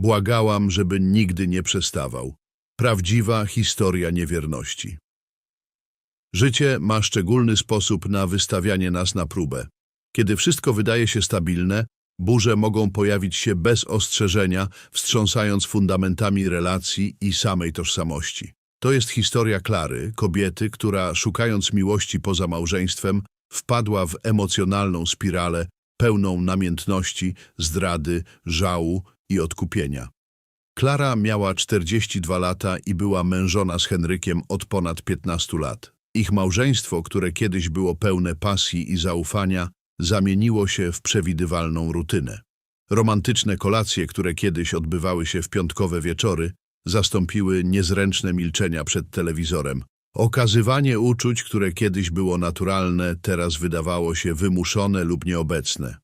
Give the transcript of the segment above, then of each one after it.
Błagałam, żeby nigdy nie przestawał. Prawdziwa historia niewierności. Życie ma szczególny sposób na wystawianie nas na próbę. Kiedy wszystko wydaje się stabilne, burze mogą pojawić się bez ostrzeżenia, wstrząsając fundamentami relacji i samej tożsamości. To jest historia Klary, kobiety, która szukając miłości poza małżeństwem, wpadła w emocjonalną spiralę pełną namiętności, zdrady, żału i odkupienia. Klara miała 42 lata i była mężona z Henrykiem od ponad 15 lat. Ich małżeństwo, które kiedyś było pełne pasji i zaufania, zamieniło się w przewidywalną rutynę. Romantyczne kolacje, które kiedyś odbywały się w piątkowe wieczory, zastąpiły niezręczne milczenia przed telewizorem. Okazywanie uczuć, które kiedyś było naturalne, teraz wydawało się wymuszone lub nieobecne.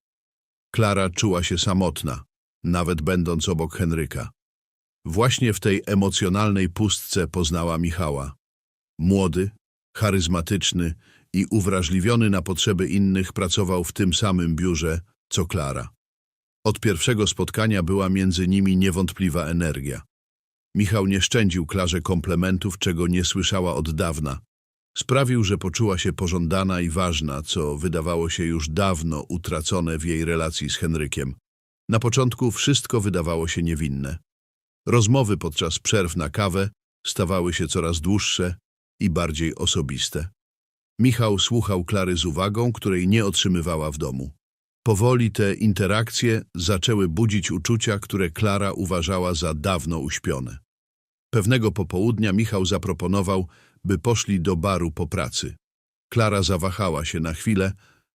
Klara czuła się samotna, nawet będąc obok Henryka. Właśnie w tej emocjonalnej pustce poznała Michała. Młody, charyzmatyczny i uwrażliwiony na potrzeby innych pracował w tym samym biurze, co Klara. Od pierwszego spotkania była między nimi niewątpliwa energia. Michał nie szczędził Klarze komplementów, czego nie słyszała od dawna. Sprawił, że poczuła się pożądana i ważna, co wydawało się już dawno utracone w jej relacji z Henrykiem. Na początku wszystko wydawało się niewinne. Rozmowy podczas przerw na kawę stawały się coraz dłuższe i bardziej osobiste. Michał słuchał Klary z uwagą, której nie otrzymywała w domu. Powoli te interakcje zaczęły budzić uczucia, które Klara uważała za dawno uśpione. Pewnego popołudnia Michał zaproponował, by poszli do baru po pracy. Klara zawahała się na chwilę,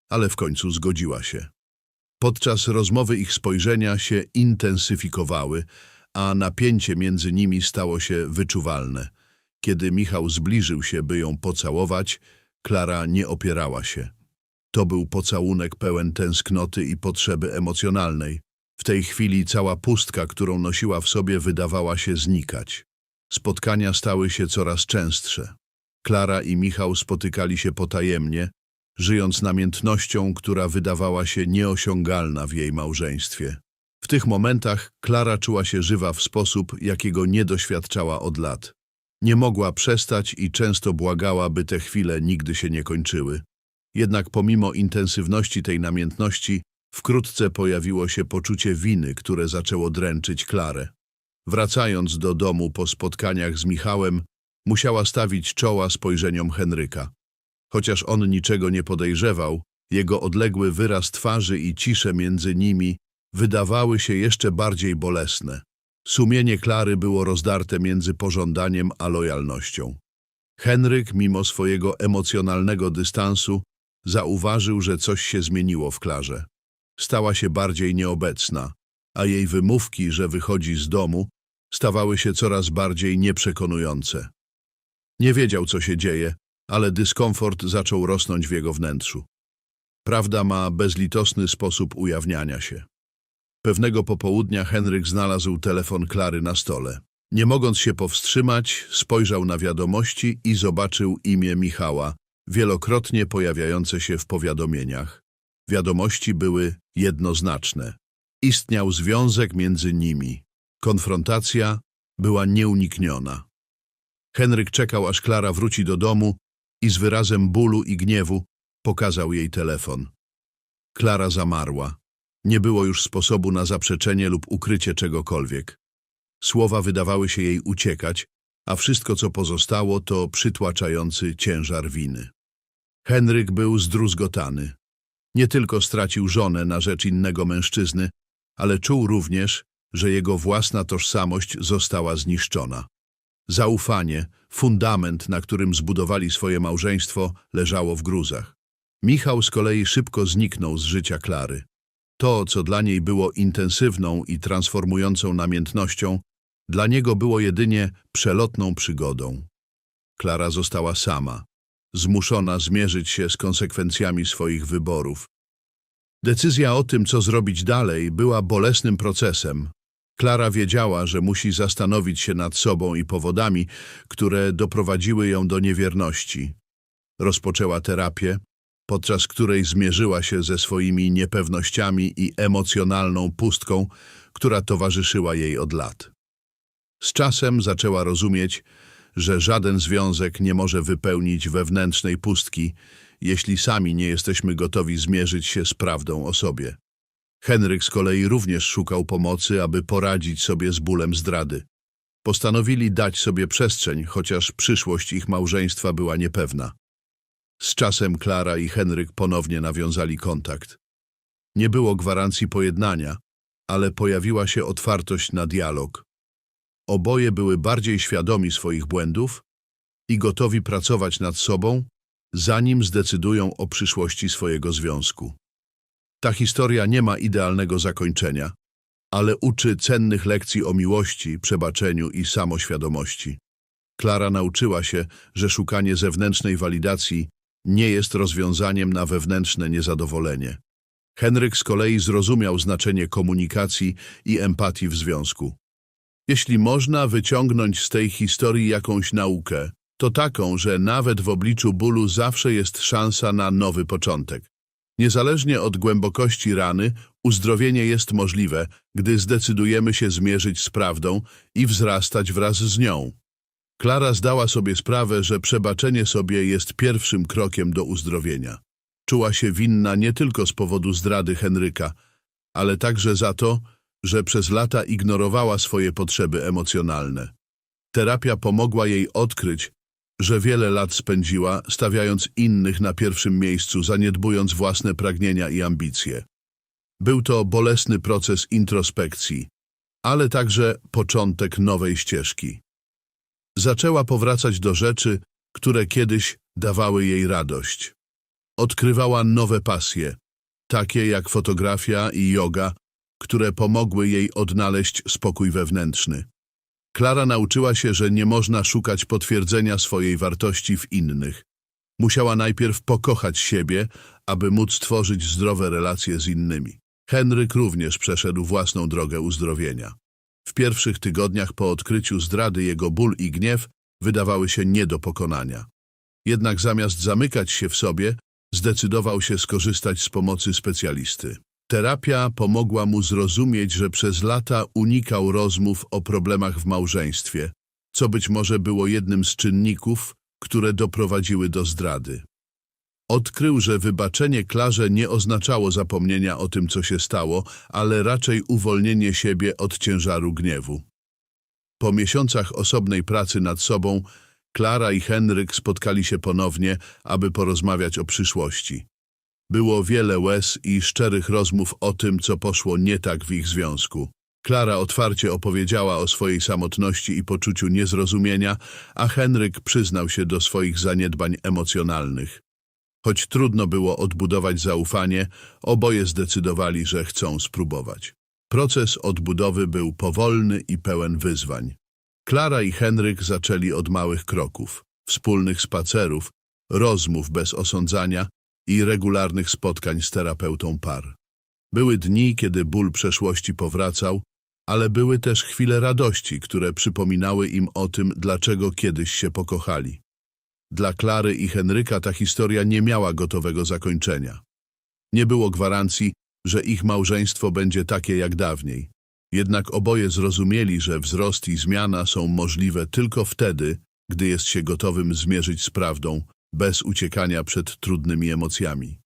ale w końcu zgodziła się. Podczas rozmowy ich spojrzenia się intensyfikowały, a napięcie między nimi stało się wyczuwalne. Kiedy Michał zbliżył się, by ją pocałować, Klara nie opierała się. To był pocałunek pełen tęsknoty i potrzeby emocjonalnej. W tej chwili cała pustka, którą nosiła w sobie, wydawała się znikać. Spotkania stały się coraz częstsze. Klara i Michał spotykali się potajemnie, żyjąc namiętnością, która wydawała się nieosiągalna w jej małżeństwie. W tych momentach Klara czuła się żywa w sposób, jakiego nie doświadczała od lat. Nie mogła przestać i często błagała, by te chwile nigdy się nie kończyły. Jednak pomimo intensywności tej namiętności, wkrótce pojawiło się poczucie winy, które zaczęło dręczyć Klarę. Wracając do domu po spotkaniach z Michałem, musiała stawić czoła spojrzeniom Henryka. Chociaż on niczego nie podejrzewał, jego odległy wyraz twarzy i cisze między nimi wydawały się jeszcze bardziej bolesne. Sumienie Klary było rozdarte między pożądaniem a lojalnością. Henryk, mimo swojego emocjonalnego dystansu, zauważył, że coś się zmieniło w Klarze. Stała się bardziej nieobecna, a jej wymówki, że wychodzi z domu, stawały się coraz bardziej nieprzekonujące. Nie wiedział, co się dzieje, ale dyskomfort zaczął rosnąć w jego wnętrzu. Prawda ma bezlitosny sposób ujawniania się. Pewnego popołudnia Henryk znalazł telefon Klary na stole. Nie mogąc się powstrzymać, spojrzał na wiadomości i zobaczył imię Michała, wielokrotnie pojawiające się w powiadomieniach. Wiadomości były jednoznaczne. Istniał związek między nimi. Konfrontacja była nieunikniona. Henryk czekał, aż Klara wróci do domu i z wyrazem bólu i gniewu pokazał jej telefon. Klara zamarła. Nie było już sposobu na zaprzeczenie lub ukrycie czegokolwiek. Słowa wydawały się jej uciekać, a wszystko, co pozostało, to przytłaczający ciężar winy. Henryk był zdruzgotany. Nie tylko stracił żonę na rzecz innego mężczyzny, ale czuł również, że jego własna tożsamość została zniszczona. Zaufanie, fundament, na którym zbudowali swoje małżeństwo, leżało w gruzach. Michał z kolei szybko zniknął z życia Klary. To, co dla niej było intensywną i transformującą namiętnością, dla niego było jedynie przelotną przygodą. Klara została sama, zmuszona zmierzyć się z konsekwencjami swoich wyborów. Decyzja o tym, co zrobić dalej, była bolesnym procesem. Klara wiedziała, że musi zastanowić się nad sobą i powodami, które doprowadziły ją do niewierności. Rozpoczęła terapię, podczas której zmierzyła się ze swoimi niepewnościami i emocjonalną pustką, która towarzyszyła jej od lat. Z czasem zaczęła rozumieć, że żaden związek nie może wypełnić wewnętrznej pustki, jeśli sami nie jesteśmy gotowi zmierzyć się z prawdą o sobie. Henryk z kolei również szukał pomocy, aby poradzić sobie z bólem zdrady. Postanowili dać sobie przestrzeń, chociaż przyszłość ich małżeństwa była niepewna. Z czasem Klara i Henryk ponownie nawiązali kontakt. Nie było gwarancji pojednania, ale pojawiła się otwartość na dialog. Oboje były bardziej świadomi swoich błędów i gotowi pracować nad sobą, zanim zdecydują o przyszłości swojego związku. Ta historia nie ma idealnego zakończenia, ale uczy cennych lekcji o miłości, przebaczeniu i samoświadomości. Klara nauczyła się, że szukanie zewnętrznej walidacji nie jest rozwiązaniem na wewnętrzne niezadowolenie. Henryk z kolei zrozumiał znaczenie komunikacji i empatii w związku. Jeśli można wyciągnąć z tej historii jakąś naukę, to taką, że nawet w obliczu bólu zawsze jest szansa na nowy początek. Niezależnie od głębokości rany, uzdrowienie jest możliwe, gdy zdecydujemy się zmierzyć z prawdą i wzrastać wraz z nią. Klara zdała sobie sprawę, że przebaczenie sobie jest pierwszym krokiem do uzdrowienia. Czuła się winna nie tylko z powodu zdrady Henryka, ale także za to, że przez lata ignorowała swoje potrzeby emocjonalne. Terapia pomogła jej odkryć, że wiele lat spędziła, stawiając innych na pierwszym miejscu, zaniedbując własne pragnienia i ambicje. Był to bolesny proces introspekcji, ale także początek nowej ścieżki. Zaczęła powracać do rzeczy, które kiedyś dawały jej radość. Odkrywała nowe pasje, takie jak fotografia i yoga, które pomogły jej odnaleźć spokój wewnętrzny. Klara nauczyła się, że nie można szukać potwierdzenia swojej wartości w innych. Musiała najpierw pokochać siebie, aby móc tworzyć zdrowe relacje z innymi. Henryk również przeszedł własną drogę uzdrowienia. W pierwszych tygodniach po odkryciu zdrady jego ból i gniew wydawały się nie do pokonania. Jednak zamiast zamykać się w sobie, zdecydował się skorzystać z pomocy specjalisty. Terapia pomogła mu zrozumieć, że przez lata unikał rozmów o problemach w małżeństwie, co być może było jednym z czynników, które doprowadziły do zdrady. Odkrył, że wybaczenie Klarze nie oznaczało zapomnienia o tym, co się stało, ale raczej uwolnienie siebie od ciężaru gniewu. Po miesiącach osobnej pracy nad sobą, Klara i Henryk spotkali się ponownie, aby porozmawiać o przyszłości. Było wiele łez i szczerych rozmów o tym, co poszło nie tak w ich związku. Klara otwarcie opowiedziała o swojej samotności i poczuciu niezrozumienia, a Henryk przyznał się do swoich zaniedbań emocjonalnych. Choć trudno było odbudować zaufanie, oboje zdecydowali, że chcą spróbować. Proces odbudowy był powolny i pełen wyzwań. Klara i Henryk zaczęli od małych kroków, wspólnych spacerów, rozmów bez osądzania i regularnych spotkań z terapeutą par. Były dni, kiedy ból przeszłości powracał, ale były też chwile radości, które przypominały im o tym, dlaczego kiedyś się pokochali. Dla Klary i Henryka ta historia nie miała gotowego zakończenia. Nie było gwarancji, że ich małżeństwo będzie takie jak dawniej. Jednak oboje zrozumieli, że wzrost i zmiana są możliwe tylko wtedy, gdy jest się gotowym zmierzyć z prawdą, bez uciekania przed trudnymi emocjami.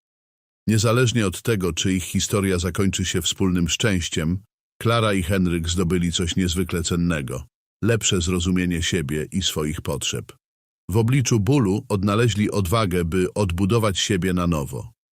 Niezależnie od tego, czy ich historia zakończy się wspólnym szczęściem, Klara i Henryk zdobyli coś niezwykle cennego lepsze zrozumienie siebie i swoich potrzeb. W obliczu bólu odnaleźli odwagę, by odbudować siebie na nowo.